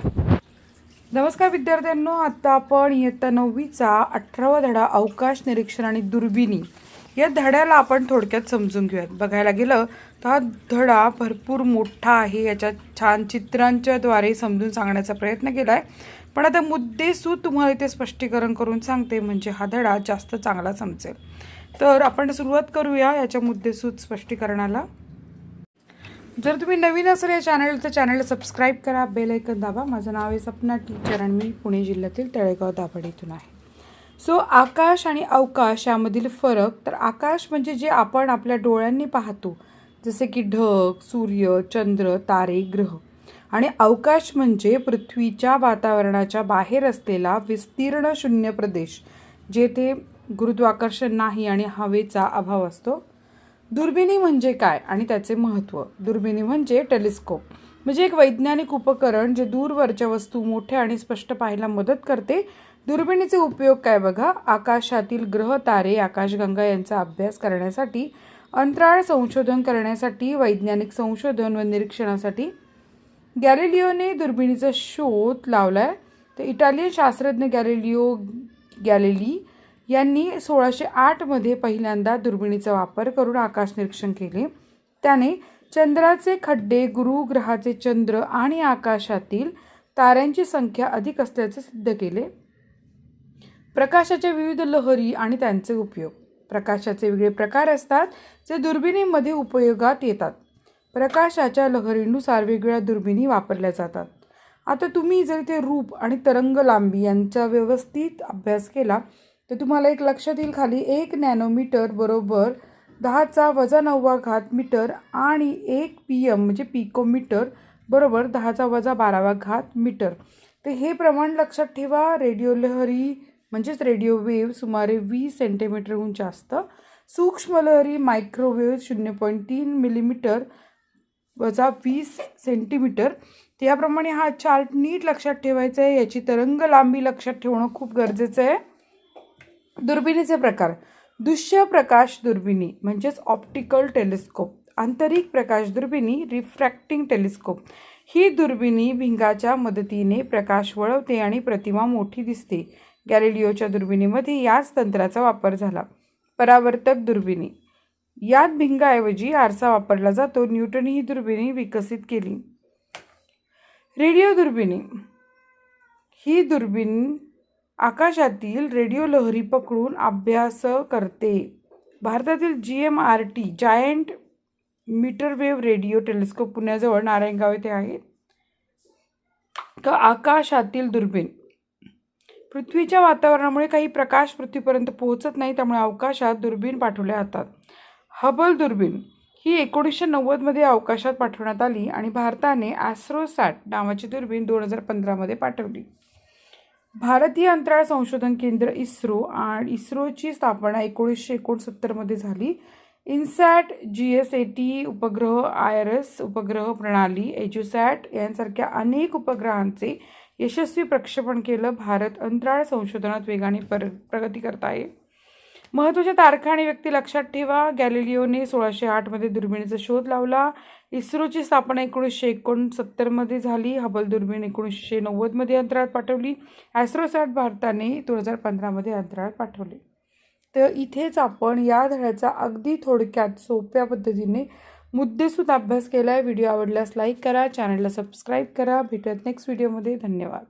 नमस्कार विद्यार्थ्यांनो आता आपण इयत्ता नववीचा अठरावा धडा अवकाश निरीक्षण आणि दुर्बिणी या धड्याला आपण थोडक्यात समजून घेऊयात. बघायला गेलं तर हा धडा भरपूर मोठा आहे. याच्यात छान चित्रांच्याद्वारे समजून सांगण्याचा प्रयत्न केला आहे पण आता मुद्देसूद तुम्हाला इथे स्पष्टीकरण करून सांगते म्हणजे हा धडा जास्त चांगला समजेल. तर आपण सुरुवात करूया याच्या मुद्देसूद स्पष्टीकरणाला. जर तुम्ही नवीन असाल या चॅनल तर चॅनलला सबस्क्राईब करा. बेल ऐकत दाबा. माझं नाव आहे सपना. टीचर आणि मी पुणे जिल्ह्यातील तळेगाव दाभाड इथून आहे. सो आकाश आणि अवकाश यामधील फरक तर आकाश म्हणजे जे आपण आपल्या डोळ्यांनी पाहतो जसे की ढग सूर्य चंद्र तारे ग्रह. आणि अवकाश म्हणजे पृथ्वीच्या वातावरणाच्या बाहेर असलेला विस्तीर्ण शून्य प्रदेश जेथे गुरुत्वाकर्षण नाही आणि हवेचा अभाव असतो. दुर्बिणी म्हणजे काय आणि त्याचे महत्त्व दुर्बिणी म्हणजे टेलिस्कोप. म्हणजे एक वैज्ञानिक उपकरण जे दूरवरच्या वस्तू मोठ्या आणि स्पष्ट पाहायला मदत करते. दुर्बिणीचे उपयोग काय बघा? आकाशातील ग्रह तारे आकाशगंगा यांचा अभ्यास करण्यासाठी अंतराळ संशोधन करण्यासाठी वैज्ञानिक संशोधन व निरीक्षणासाठी. गॅलिलिओने दुर्बिणीचा शोध लावला आहे तर इटालियन शास्त्रज्ञ गॅलिलिओ गॅलिली यांनी सोळाशे आठमध्ये पहिल्यांदा दुर्बिणीचा वापर करून आकाश निरीक्षण केले. त्याने चंद्राचे खड्डे गुरुग्रहाचे चंद्र आणि आकाशातील ताऱ्यांची संख्या अधिक असल्याचे सिद्ध केले. प्रकाशाच्या विविध लहरी आणि त्यांचे उपयोग. प्रकाशाचे वेगळे प्रकार असतात जे दुर्बिणीमध्ये उपयोगात येतात. प्रकाशाच्या लहरीनुसार वेगवेगळ्या दुर्बिणी वापरल्या जातात. आता तुम्ही जर ते रूप आणि तरंग लांबी यांचा व्यवस्थित अभ्यास केला तर तुम्हाला एक लक्षात येईल खाली एक नॅनोमीटर बरोबर दहाचा वजा नववा घात मीटर आणि एक पी एम म्हणजे पिकोमीटर बरोबर दहाचा वजा बारावा घात मीटर. तर हे प्रमाण लक्षात ठेवा रेडिओ लहरी म्हणजेच रेडिओ वेव्ह सुमारे वीस सेंटीमीटरहून जास्त. सूक्ष्म लहरी मायक्रोवेव्ह शून्य पॉईंट तीन मिलीमीटर वजा वीस सेंटीमीटर. तर याप्रमाणे हा चार्ट नीट लक्षात ठेवायचा आहे याची तरंग लांबी लक्षात ठेवणं खूप गरजेचं आहे. दुर्बिणीचे प्रकार. दृश्य प्रकाश दुर्बिणी म्हणजेच ऑप्टिकल टेलिस्कोप. आंतरिक प्रकाश दुर्बिणी रिफ्रॅक्टिंग टेलिस्कोप. ही दुर्बिणी भिंगाच्या मदतीने प्रकाश वळवते आणि प्रतिमा मोठी दिसते. गॅलिलिओच्या दुर्बिणीमध्ये याच तंत्राचा वापर झाला. परावर्तक दुर्बिणी. यात भिंगाऐवजी आरसा वापरला जातो. न्यूटन ही दुर्बिणी विकसित केली. रेडिओ दुर्बिणी. ही दुर्बीण आकाशातील रेडिओ लहरी पकडून अभ्यास करते. भारतातील G M R T giant metre wave radio telescope पुण्याजवळ नारायणगाव येथे आहे. का आकाशातील दुर्बीण. पृथ्वीच्या वातावरणामुळे काही प्रकाश पृथ्वीपर्यंत पोहोचत नाही त्यामुळे अवकाशात दुर्बीण पाठवल्या जातात. हबल दुर्बीण ही एकोणीसशे नव्वदमध्ये अवकाशात पाठवण्यात आली आणि भारताने ॲस्रोसॅट नावाची दुर्बीण दोन हजार पंधरामध्ये पाठवली. भारतीय अंतराळ संशोधन केंद्र इस्रो आणि इस्रोची स्थापना एकोणीसशे एकोणसत्तरमध्ये झाली. INSAT G S A T उपग्रह आय आर एस उपग्रह प्रणाली एज्युसॅट यांसारख्या अनेक उपग्रहांचे यशस्वी प्रक्षेपण केलं. भारत अंतराळ संशोधनात वेगाने पर प्रगती करत आहे. महत्त्वाच्या तारखा आणि व्यक्ती लक्षात ठेवा. गॅलिलिओने सोळाशे आठमध्ये दुर्बिणीचा शोध लावला. इस्रोची स्थापना एकोणीसशे एकोणसत्तरमध्ये झाली. हबल दुर्बीण एकोणीसशे नव्वदमध्ये अंतराळात पाठवली. ॲस्ट्रोसॅट भारताने दोन हजार पंधरामध्ये अंतराळात पाठवले. तर इथेच आपण या धड्याचा अगदी थोडक्यात सोप्या पद्धतीने मुद्देसूद अभ्यास केला आहे व्हिडिओ आवडल्यास लाईक करा. चॅनलला सबस्क्राईब करा. भेटत नेक्स्ट व्हिडिओमध्ये. धन्यवाद.